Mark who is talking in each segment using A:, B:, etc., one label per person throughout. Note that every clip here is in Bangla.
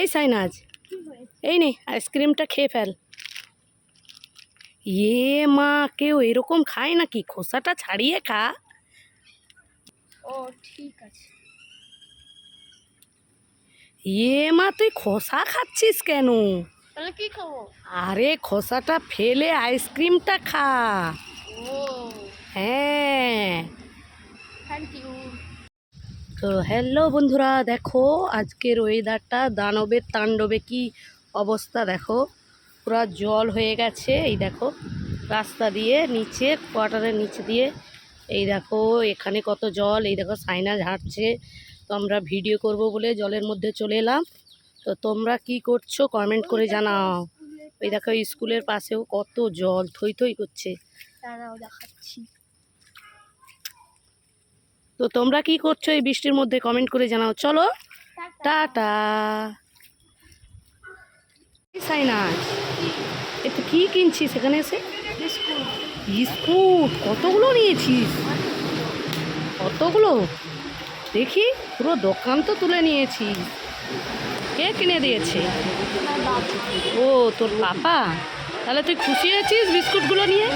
A: এই সাইনাজ এই নে আইসক্রিমটা খেয়ে ফেল। ইয়ে মা কেউ এরকম খায় নাকি? খোসাটা ছাড়িয়ে খা।
B: ও ঠিক আছে।
A: ইয়ে মা তুই খোসা খাচ্ছিস কেন?
B: তাহলে কি খাব?
A: আরে খোসাটা ফেলে আইসক্রিমটা খা।
B: ও।
A: হ্যাঁ।
B: থ্যাংক ইউ
A: তো হ্যালো বন্ধুরা, দেখো আজকের ওয়েদারটা দানবের তাণ্ডবে কি অবস্থা, দেখো। পুরো জল হয়ে গেছে, এই দেখো। রাস্তা দিয়ে নিচে, কোয়ার্টারের নিচে দিয়ে, এই দেখো, এখানে কত জল, এই দেখো, সাইনা ঝাড়ছে। তো আমরা ভিডিও করব বলে জলের মধ্যে চলে এলাম। তো তোমরা কি করছ কমেন্ট করে জানাও। এই দেখো স্কুলের পাশেও কত জল, থই থই করছে।
B: দেখাচ্ছি।
A: তো তোমরা কি করছ এই বৃষ্টির মধ্যে? কমেন্ট করে জানাও। চলো। টাটা। সাইনাজ একটু কি কিনছিস এখানে এসে?
B: বিস্কুট।
A: কতগুলো নিয়েছিস? কতগুলো? দেখি পুরো দোকান তো তুলে নিয়েছিস। কে কিনে দিয়েছে? ও তোর পাপা? তাহলে তুই খুশি হয়েছিস বিস্কুটগুলো নিয়ে?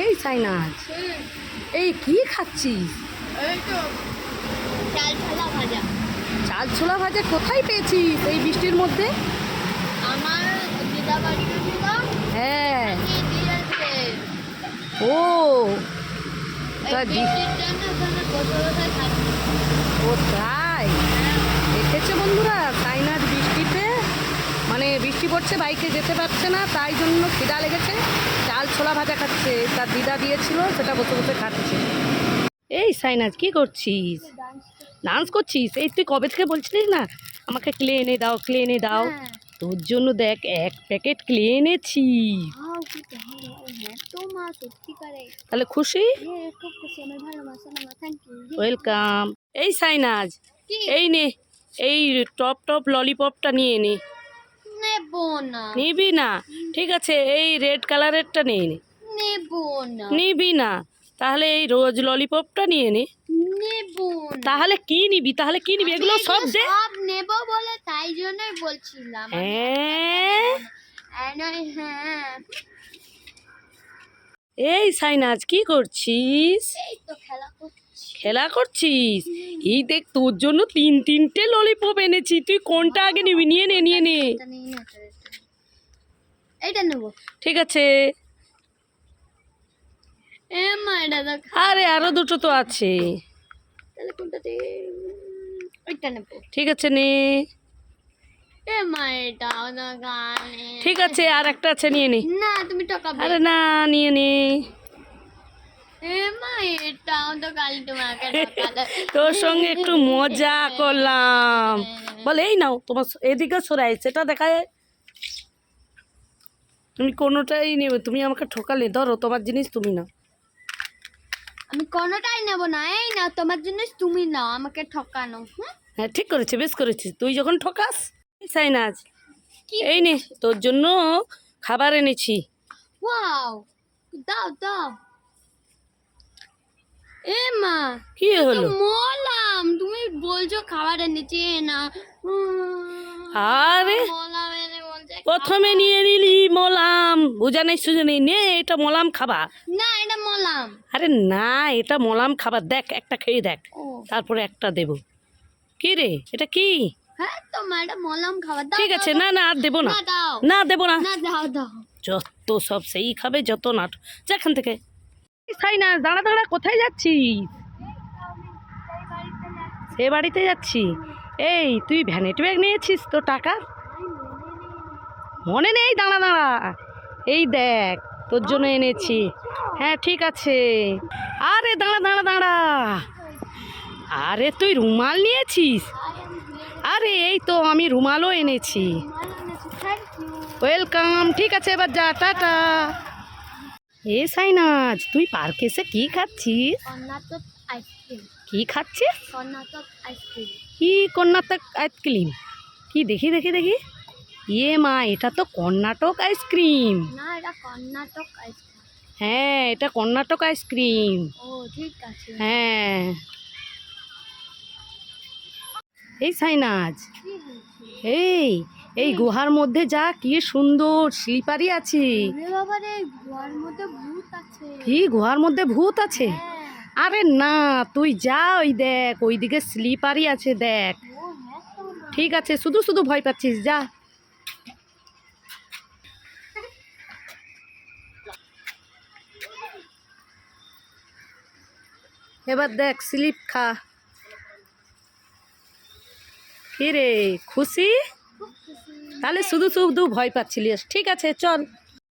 A: এই সাইনাজ এই কি খাচ্ছিস?
B: এই তো চাল ছালা ভাজা।
A: চাল ছোলা ভাজা কোথায় পেয়েছিস এই বৃষ্টির মধ্যে?
B: আমার দিদা বাড়ি গেছিল
A: হ্যাঁ ও ও তাই? দেখেছ বন্ধুরা সাইনার বৃষ্টিতে? মানে বৃষ্টি পড়ছে বাইকে যেতে পারছে না তাই জন্য খিদা লেগেছে। ছোলা ভাজা খাচ্ছে তার দিদা দিয়েছিল সেটা বসে বসে খাচ্ছে। এই সাইনাজ কি করছিস? ডান্স করছিস? এই তুই কবে থেকে বলছিলিস না? আমাকে ক্লে এনে দাও ক্লে এনে দাও।
B: হ্যাঁ।
A: তোর জন্য দেখ এক প্যাকেট ক্লে এনেছি।
B: হাও কি ভালো হ্যাঁ তো মা সত্যিকারে
A: তাহলে খুশি? ওয়েলকাম এই সাইনাজ এই নে এই টপ টপ ললিপপটা নিয়ে নে।
B: না।
A: নিবি না? ঠিক আছে এই রেড কালারেরটা নিয়ে নে।
B: নেব না।
A: নিবি না? তাহলে এই রোজ ললিপপটা নিয়ে নে।
B: নেব
A: তাহলে কি নিবি? তাহলে কি নিবি? এগুলো সব দে।
B: সব নেব বলে তাই জন্যই বলছিলাম।
A: হ্যাঁ।
B: হ্যাঁ।
A: এই সাইনাজ কি করছিস?
B: এই তো খেলা করছি।
A: খেলা করছিস? এই দেখ তোর জন্য তিন তিনটে ললিপপ এনেছি। তুই কোনটা আগে নিবি? নিয়ে নে নিয়ে নে।
B: এইটা নেব।
A: ঠিক আছে। আরে আরও দুটো তো আছে।
B: তাহলে কোনটা ওইটা নেব।
A: ঠিক আছে নে। ঠিক আছে আর একটা আছে নিয়ে নে।
B: না তুমি টাকা
A: আরে না নিয়ে নে
B: এ মা এটাও তো কাল তোমাকে টাকা
A: তোর সঙ্গে একটু মজা করলাম। বলে এই নাও তোমার এদিকে সরাই সেটা দেখা যায় তুমি কোনোটাই নেবে তুমি আমাকে ঠকালে ধরো তোমার জিনিস তুমি না
B: আমি কোনোটাই নেব না এই না তোমার জন্য তুমি নাও আমাকে ঠকানো
A: হ্যাঁ ঠিক করেছে বেশ করেছিস তুই যখন ঠকাস সাইনাজ
B: কি
A: এই নে তোর জন্য খাবার এনেছি।
B: ওয়াও দাও দাও। এ মা
A: কি হলো?
B: মলাম। তুমি বলছো খাবার এনেছি না।
A: আরে প্রথমে নিয়ে নিলি মলাম। বোঝা নেই সুঝে নেই। নে এটা মলাম খাবার।
B: না এটা মলাম।
A: আরে না এটা মলাম খাবার। দেখ একটা খেয়ে দেখ। তারপরে একটা দেব। কি রে? এটা কি?
B: হ্যাঁ
A: ঠিক আছে না না আর দেবো না।
B: না
A: দেবো না।
B: না দাও দাও।
A: যত সব সেই খাবে যত নাট যা এখান থেকে। তাই না দাঁড়া দাঁড়া কোথায় যাচ্ছিস? সে বাড়িতে যাচ্ছি। এই তুই ভ্যানেট ব্যাগ নিয়েছিস তো টাকা? মনে নেই দাঁড়া দাঁড়া। এই দেখ তোর জন্য এনেছি। হ্যাঁ ঠিক আছে। আরে দাঁড়া দাঁড়া দাঁড়া। আরে তুই রুমাল নিয়েছিস? আরে এই তো আমি রুমালও এনেছি। ওয়েলকাম ঠিক আছে এবার যা টাটা। এ সাইনাজ তুই পার্কে এসে কি খাচ্ছিস?
B: Karnataka ice cream.
A: কি খাচ্ছিস?
B: Karnataka ice cream.
A: কি কর্ণাটক আইসক্রিম? কি দেখি দেখি দেখি। ইয়ে মা এটা তো কর্ণাটক আইসক্রিম।
B: না এটা কর্ণাটক আইসক্রিম।
A: হ্যাঁ এটা কর্ণাটক আইসক্রিম।
B: ও ঠিক আছে।
A: হ্যাঁ। এই সাইনাজ। এই এই গুহার মধ্যে যা কি সুন্দর স্লিপারই আছে। কি গুহার মধ্যে ভূত আছে?
B: হ্যাঁ।
A: আরে না তুই যা ওই দেখ ওইদিকে স্লিপারই আছে দেখ।
B: হ্যাঁ।
A: ঠিক আছে শুধু শুধু ভয় পাচ্ছিস যা। এবার দেখ স্লিপ খা। কি রে
B: খুশি।
A: তাহলে শুধু শুধু ভয় পাচ্ছিলিস। ঠিক আছে চল।